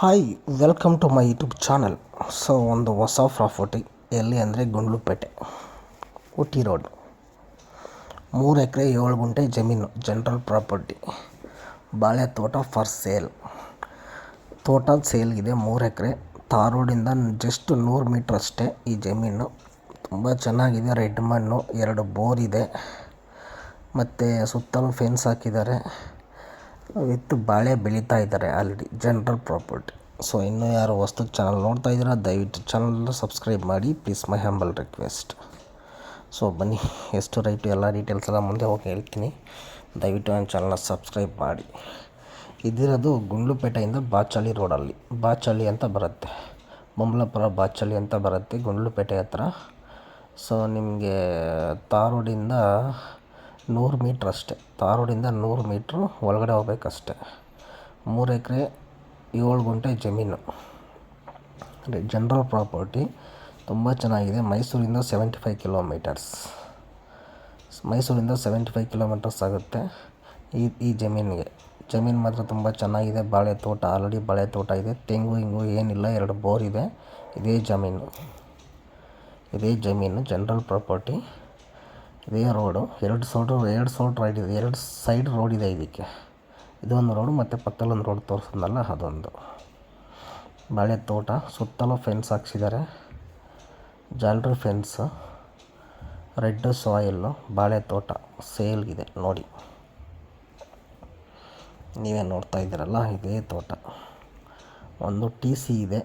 Hi welcome to my YouTube channel so ಒಂದು ಹೊಸ property ಎಲ್ಲಿ ಅಂದರೆ ಗುಂಡ್ಲುಪೇಟೆ ಊಟಿ ರೋಡ್. ಮೂರು ಎಕರೆ ಏಳು ಗುಂಟೆ ಜಮೀನು ಜನರಲ್ ಪ್ರಾಪರ್ಟಿ ಬಾಳೆ ತೋಟ ಫಾರ್ ಸೇಲ್ ತೋಟ ಸೇಲ್ಗಿದೆ ಮೂರು ಎಕರೆ. ತಾರ್ ರೋಡಿಂದ ಜಸ್ಟ್ ನೂರು ಮೀಟ್ರ್ ಅಷ್ಟೇ ಈ ಜಮೀನು. ತುಂಬ ಚೆನ್ನಾಗಿದೆ, ರೆಡ್ ಮಣ್ಣು, ಎರಡು ಬೋರ್ ಇದೆ. ಮತ್ತು ಸುತ್ತಲೂ ಫೆನ್ಸ್ ಹಾಕಿದ್ದಾರೆ. ವಿತ್ ಬಾಳೆ ಬೆಳೀತಾ ಇದ್ದಾರೆ ಆಲ್ರೆಡಿ ಜನರಲ್ ಪ್ರಾಪರ್ಟಿ ಸೊ ಇನ್ನೂ ಯಾರು ವಸ್ತು ಚಾನಲ್ ನೋಡ್ತಾ ಇದ್ದೀರಾ, ದಯವಿಟ್ಟು ಚಾನಲ್ನ ಸಬ್ಸ್ಕ್ರೈಬ್ ಮಾಡಿ please my humble request so ಬನ್ನಿ, ಎಷ್ಟು ರೈಟು ಎಲ್ಲ ಡೀಟೇಲ್ಸ್ ಎಲ್ಲ ಮುಂದೆ ಹೋಗಿ ಹೇಳ್ತೀನಿ. ದಯವಿಟ್ಟು ನನ್ನ ಚಾನಲ್ನ ಸಬ್ಸ್ಕ್ರೈಬ್ ಮಾಡಿ. ಇದಿರೋದು ಗುಂಡ್ಲುಪೇಟೆಯಿಂದ ಬಾಚಳಿ ರೋಡಲ್ಲಿ ಬಾಚಳಿ ಅಂತ ಬರುತ್ತೆ. ಬೊಮ್ಮಲಾಪುರ ಬಾಚಳಿ ಅಂತ ಬರುತ್ತೆ ಗುಂಡ್ಲುಪೇಟೆ ಹತ್ರ. ಸೊ ನಿಮಗೆ ತಾರೋಡಿಂದ ನೂರು ಮೀಟ್ರ್ ಅಷ್ಟೇ. ತಾರೋಡಿಂದ ನೂರು ಮೀಟ್ರು ಒಳಗಡೆ ಹೋಗ್ಬೇಕಷ್ಟೆ. ಮೂರು ಎಕರೆ ಏಳು ಗುಂಟೆ ಜಮೀನು. ಜನರಲ್ ಪ್ರಾಪರ್ಟಿ ತುಂಬ ಚೆನ್ನಾಗಿದೆ. ಮೈಸೂರಿಂದ ಸೆವೆಂಟಿ ಫೈವ್ ಕಿಲೋಮೀಟರ್ಸ್. ಮೈಸೂರಿಂದ ಸೆವೆಂಟಿ ಫೈವ್ ಕಿಲೋಮೀಟರ್ಸ್ ಆಗುತ್ತೆ ಈ ಈ ಜಮೀನಿಗೆ. ಜಮೀನು ಮಾತ್ರ ತುಂಬ ಚೆನ್ನಾಗಿದೆ. ಬಾಳೆ ತೋಟ, ಆಲ್ರೆಡಿ ಬಾಳೆ ತೋಟ ಇದೆ. ತೆಂಗು ಹಿಂಗು ಏನಿಲ್ಲ, ಎರಡು ಬೋರ್ ಇದೆ. ಇದೇ ಜಮೀನು. ಇದೇ ಜಮೀನು, ಜನರಲ್ ಪ್ರಾಪರ್ಟಿ. ಇದೇ ರೋಡು ಎರಡು ಸೈಡು ಎರಡು ಸೈಡ್ ರೈಡ್ ಇದೆ. ಎರಡು ಸೈಡ್ ರೋಡ್ ಇದೆ ಇದಕ್ಕೆ. ಇದೊಂದು ರೋಡು ಮತ್ತು ಪಕ್ಕದಲ್ಲೊಂದು ರೋಡ್ ತೋರಿಸಿದ್ನಲ್ಲ ಅದೊಂದು. ಬಾಳೆ ತೋಟ, ಸುತ್ತಲೂ ಫೆನ್ಸ್ ಹಾಕ್ಸಿದ್ದಾರೆ. ಜಾಲ್ರಿ ಫೆನ್ಸ್ ರೆಡ್ ಸಾಯಿಲ್ಲು ಬಾಳೆ ತೋಟ ಸೇಲ್ಗಿದೆ ನೋಡಿ. ನೀವೇ ನೋಡ್ತಾ ಇದ್ದೀರಲ್ಲ, ಇದೇ ತೋಟ. ಒಂದು ಟಿ ಸಿ ಇದೆ,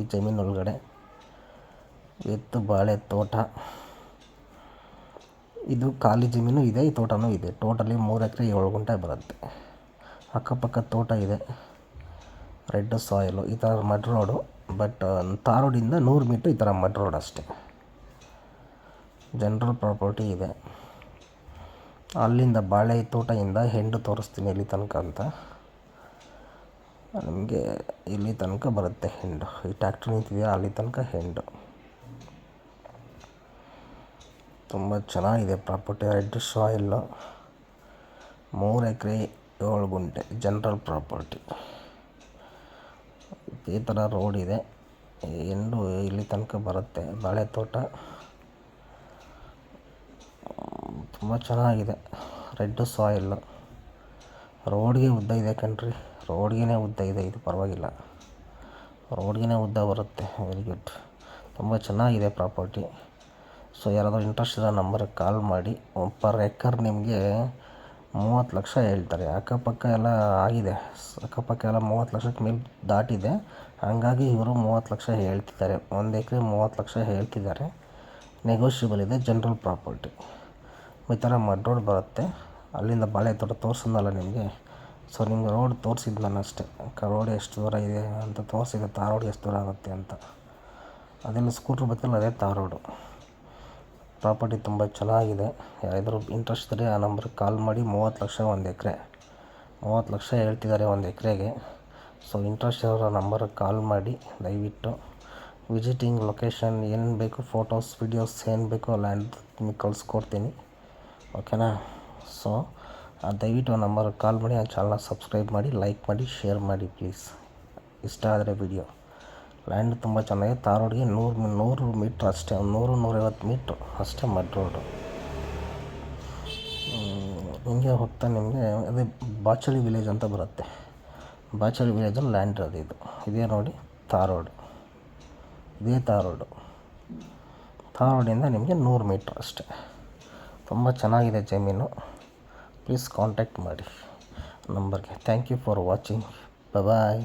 ಈ ಜಮೀನೊಳಗಡೆ ಎತ್ತು, ಬಾಳೆ, ತೋಟ. ಇದು ಖಾಲಿ ಜಮೀನು ಇದೆ, ಈ ತೋಟನೂ ಇದೆ. ಟೋಟಲಿ ಮೂರು ಎಕರೆ ಏಳು ಗುಂಟೆ ಬರುತ್ತೆ. ಅಕ್ಕಪಕ್ಕ ತೋಟ ಇದೆ. ರೆಡ್ ಸಾಯಿಲು, ಈ ಥರ ಮಡ್ ರೋಡು, ಬಟ್ ತಾರೋಡಿಂದ ನೂರು ಮೀಟ್ರ್ ಈ ಥರ ಮಡ್ ರೋಡ್ ಅಷ್ಟೇ. ಜನರಲ್ ಪ್ರಾಪರ್ಟಿ ಇದೆ. ಅಲ್ಲಿಂದ ಬಾಳೆ ತೋಟದಿಂದ ಹೆಂಡು ತೋರಿಸ್ತೀನಿ ಇಲ್ಲಿ ತನಕ ಅಂತ. ನಿಮಗೆ ಇಲ್ಲಿ ತನಕ ಬರುತ್ತೆ ಹೆಂಡು ಈ ಟ್ಯಾಕ್ಟ್ರ್ ನಿಂತಿದೆಯಾ? ಅಲ್ಲಿ ತನಕ ಹೆಂಡು ತುಂಬ ಚೆನ್ನಾಗಿದೆ ಪ್ರಾಪರ್ಟಿ, ರೆಡ್ ಸಾಯಿಲ್ಲು ಮೂರು ಎಕರೆ ಏಳು ಗುಂಟೆ, ಜನರಲ್ ಪ್ರಾಪರ್ಟಿ. ಈ ಥರ ರೋಡ್ ಇದೆ. ಎಂಡು ಇಲ್ಲಿ ತನಕ ಬರುತ್ತೆ. ಬಾಳೆ ತೋಟ, ತುಂಬ ಚೆನ್ನಾಗಿದೆ. ರೆಡ್ ಸಾಯಿಲ್ಲು ರೋಡ್ಗೆ ಉದ್ದ ಇದೆ ಕಣ್ರಿ. ರೋಡ್ಗೆ ಉದ್ದ ಇದೆ, ಇದು ಪರವಾಗಿಲ್ಲ. ರೋಡ್ಗೆ ಉದ್ದ ಬರುತ್ತೆ ವೆರಿ ಗುಡ್ ತುಂಬ ಚೆನ್ನಾಗಿದೆ ಪ್ರಾಪರ್ಟಿ. ಸೊ ಯಾರಾದರೂ ಇಂಟ್ರೆಸ್ಟ್ ಇರೋ ನಂಬರ್ಗೆ ಕಾಲ್ ಮಾಡಿ. ಪರ್ ಎಕರ್ ನಿಮಗೆ ಮೂವತ್ತು ಲಕ್ಷ ಹೇಳ್ತಾರೆ. ಅಕ್ಕಪಕ್ಕ ಎಲ್ಲ ಆಗಿದೆ. ಅಕ್ಕಪಕ್ಕ ಎಲ್ಲ ಮೂವತ್ತು ಲಕ್ಷಕ್ಕೆ ಮೇಲೆ ದಾಟಿದೆ. ಹಾಗಾಗಿ ಇವರು ಮೂವತ್ತು ಲಕ್ಷ ಹೇಳ್ತಿದ್ದಾರೆ. ಒಂದು ಎಕರೆ ಮೂವತ್ತು ಲಕ್ಷ ಹೇಳ್ತಿದ್ದಾರೆ. ನೆಗೋಷಿಯಬಲ್ ಇದೆ ಜನರಲ್ ಪ್ರಾಪರ್ಟಿ ಈ ಥರ ಮಡ್ ರೋಡ್ ಬರುತ್ತೆ. ಅಲ್ಲಿಂದ ಬಾಳೆ ತೋಟ ತೋರಿಸಿದ್ನಲ್ಲ ನಿಮಗೆ? ಸೊ ನಿಮ್ಗೆ ರೋಡ್ ತೋರಿಸಿದ್ದು ನಾನು ಅಷ್ಟೇ. ರೋಡ್ ಎಷ್ಟು ದೂರ ಇದೆ ಅಂತ ತೋರಿಸಿದೆ. ತಾರೋಡ್ ರೋಡ್ ಎಷ್ಟು ದೂರ ಆಗುತ್ತೆ ಅಂತ. ಅದೆಲ್ಲ ಸ್ಕೂಟ್ರ್ ಬತ್ತಲ್ಲ, ಅದೇ ತಾರ್ ರೋಡು ಪ್ರಾಪರ್ಟಿ ತುಂಬ ಚೆನ್ನಾಗಿದೆ. ಯಾರಾದರೂ ಇಂಟ್ರೆಸ್ಟ್ ಇದ್ದರೆ ಆ ನಂಬರ್ಗೆ ಕಾಲ್ ಮಾಡಿ ಮೂವತ್ತು ಲಕ್ಷ ಒಂದು ಎಕರೆ. ಮೂವತ್ತು ಲಕ್ಷ ಹೇಳ್ತಿದ್ದಾರೆ ಒಂದು ಎಕರೆಗೆ. ಸೊ ಇಂಟ್ರೆಸ್ಟ್ ಇರೋ ನಂಬರ್ಗೆ ಕಾಲ್ ಮಾಡಿ, ದಯವಿಟ್ಟು ವಿಸಿಟಿಂಗ್ ಲೊಕೇಶನ್ ಏನು ಬೇಕು ಫೋಟೋಸ್ ವಿಡಿಯೋಸ್ ಏನು ಬೇಕೋ ಲ್ಯಾಂಡ್ ನಿಮಗೆ ಕಳಿಸ್ಕೊಡ್ತೀನಿ. ಓಕೆನಾ ಸೊ ದಯವಿಟ್ಟು ಆ ನಂಬರ್ಗೆ ಕಾಲ್ ಮಾಡಿ, ಆ ಚಾನಲ್ನ ಸಬ್ಸ್ಕ್ರೈಬ್ ಮಾಡಿ ಲೈಕ್ ಮಾಡಿ ಶೇರ್ ಮಾಡಿ ಪ್ಲೀಸ್ ಇಷ್ಟ ಆದರೆ ವಿಡಿಯೋ ಲ್ಯಾಂಡ್ ತುಂಬ ಚೆನ್ನಾಗಿದೆ. ತಾರ್ ರೋಡ್ಗೆ ನೂರು ನೂರು ಮೀಟ್ರ್ ಅಷ್ಟೇ ಒಂದು ನೂರು, ನೂರೈವತ್ತು ಮೀಟ್ರ್ ಅಷ್ಟೇ ಮಡ್ ರೋಡು ಹಿಂಗೆ ಹೋಗ್ತಾ ನಿಮಗೆ, ಅದೇ ಬಾಚಳಿ ವಿಲೇಜ್ ಅಂತ ಬರುತ್ತೆ. ಬಾಚಳಿ ವಿಲೇಜಲ್ಲಿ ಲ್ಯಾಂಡ್ ಇರೋದು ಇದು. ಇದೇ ನೋಡಿ ತಾರ್ ರೋಡ್ ಇದೇ ತಾರ್ ರೋಡು ತಾರ್ ನಿಮಗೆ ನೂರು ಮೀಟ್ರ್ ಅಷ್ಟೇ. ತುಂಬ ಚೆನ್ನಾಗಿದೆ ಜಮೀನು. ಪ್ಲೀಸ್ ಕಾಂಟ್ಯಾಕ್ಟ್ ಮಾಡಿ ನಂಬರ್ಗೆ. Thank you for watching bye